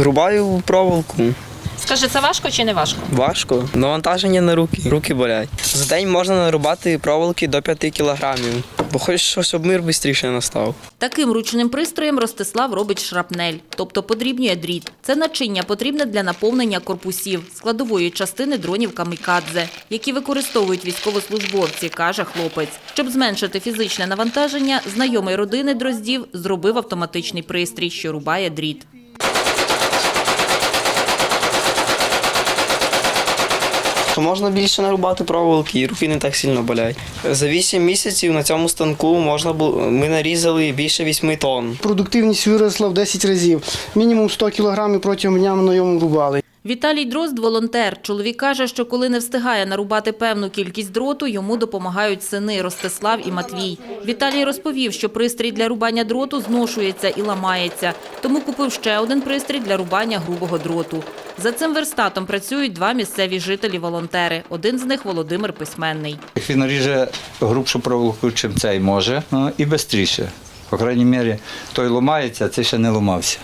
Рубаю проволоку. Скажи, це важко чи не важко? Важко. Навантаження на руки. Руки болять. За день можна нарубати проволоки до 5 кілограмів. Бо хочеш, щоб мир швидше настав. Таким ручним пристроєм Ростислав робить шрапнель, тобто подрібнює дріт. Це начиння потрібне для наповнення корпусів, складової частини дронів камікадзе, які використовують військовослужбовці, каже хлопець. Щоб зменшити фізичне навантаження, знайомий родини дроздів зробив автоматичний пристрій, що рубає дріт. То можна більше нарубати проволоки і руки не так сильно болять. За 8 місяців на цьому станку можна було, ми нарізали більше 8 тонн. Продуктивність виросла в 10 разів. Мінімум 100 кілограмів протягом дня ми на ньому рубали. Віталій Дрозд – волонтер. Чоловік каже, що коли не встигає нарубати певну кількість дроту, йому допомагають сини Ростислав і Матвій. Віталій розповів, що пристрій для рубання дроту зношується і ламається, тому купив ще один пристрій для рубання грубого дроту. За цим верстатом працюють два місцеві жителі-волонтери. Один з них – Володимир Письменний. Він ріже грубшу проволоку, чим цей може, ну, і швидше. По крайній мірі, той ламається, а цей ще не ламався.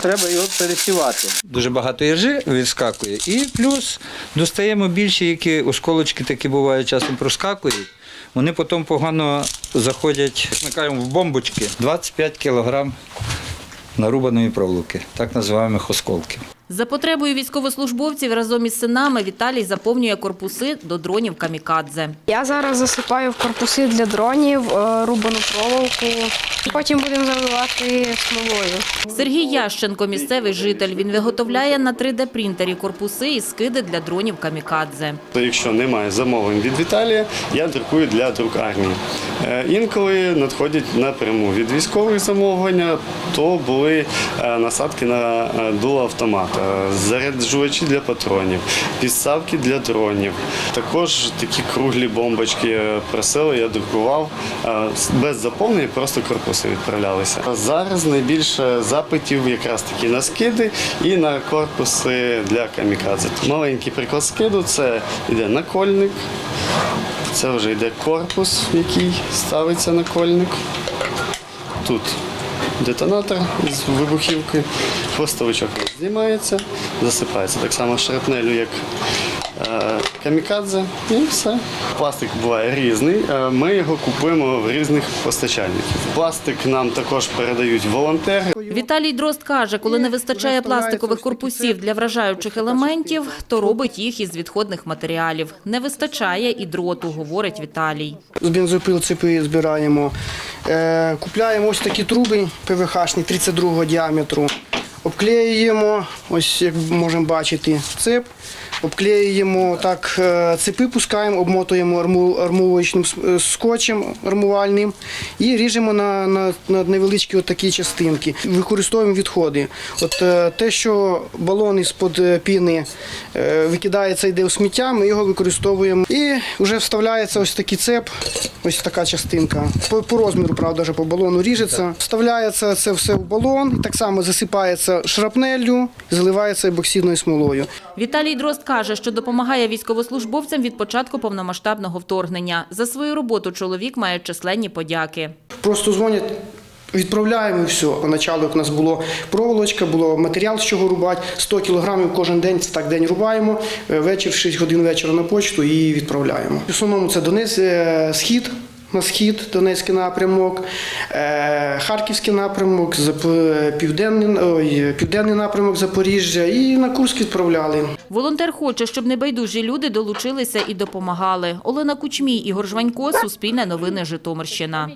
Треба його пересівати. Дуже багато іржи відскакує. І плюс достаємо більше, які осколочки такі бувають, часом проскакують. Вони потім погано заходять, як ми кажемо, в бомбочки. 25 кілограм нарубаної проволоки, так називаємо осколків. За потребою військовослужбовців разом із синами Віталій заповнює корпуси до дронів «Камікадзе». Я зараз засипаю в корпуси для дронів, е, рубану проволоку. Потім будемо заливати смолою. Сергій Ященко – місцевий житель. Він виготовляє на 3D-принтері корпуси і скиди для дронів «Камікадзе». То якщо немає замовлень від Віталія, я друкую для друк армії. Е, Інколи надходять напряму від військових замовлення, то були е, насадки на дуло автомата, заряджувачі для патронів, підставки для дронів. Також такі круглі бомбочки е, просили, я друкував е, без заповнення, просто корпуси відправлялися. Зараз найбільше запитів якраз таки на скиди і на корпуси для камікадзе. Маленький приклад скиду це йде накольник, це вже йде корпус, який ставиться накольник. Тут детонатор з вибухівки, хвостовичок знімається, засипається так само шрапнелю, як е, камікадзе, і все. Пластик буває різний. е, Ми його купуємо в різних постачальників. Пластик нам також передають волонтери. Віталій Дрозд каже, коли не вистачає пластикових корпусів для вражаючих елементів, то робить їх із відходних матеріалів. Не вистачає і дроту, говорить Віталій. З бензопил цепи збираємо. Е, Купляємо ось такі труби ПВХ-шні 32 діаметру. Обклеюємо, ось як можемо бачити, цеп. Обклеюємо так, е, цепи пускаємо, обмотуємо арму, армовочним е, скотчем армувальним і ріжемо на, на, на невеличкі такі частинки. Використовуємо відходи. От е, те, що балон із-под е, піни викидається, йде у сміття, ми його використовуємо. І вже вставляється ось такий цеп, ось така частинка. По, по розміру, правда, вже по балону ріжеться. Вставляється це все в балон, так само засипається шрапнеллю, заливається ебоксидною смолою. Віталій Дрозд каже, що допомагає військовослужбовцям від початку повномасштабного вторгнення. За свою роботу чоловік має численні подяки. Просто дзвонять. Відправляємо все. Поначалу у нас було проволочка, було матеріал, з чого рубати. 100 кілограмів кожен день, це так день рубаємо. Е, Вечір, в 6 годин вечора на почту і відправляємо. В основному це Донець, е, схід. На схід, Донецький напрямок, е, Харківський напрямок, Зап- південний, ой, південний напрямок Запоріжжя і на Курськ відправляли. Волонтер хоче, щоб небайдужі люди долучилися і допомагали. Олена Кучмій, Ігор Жванько, Суспільне новини Житомирщина.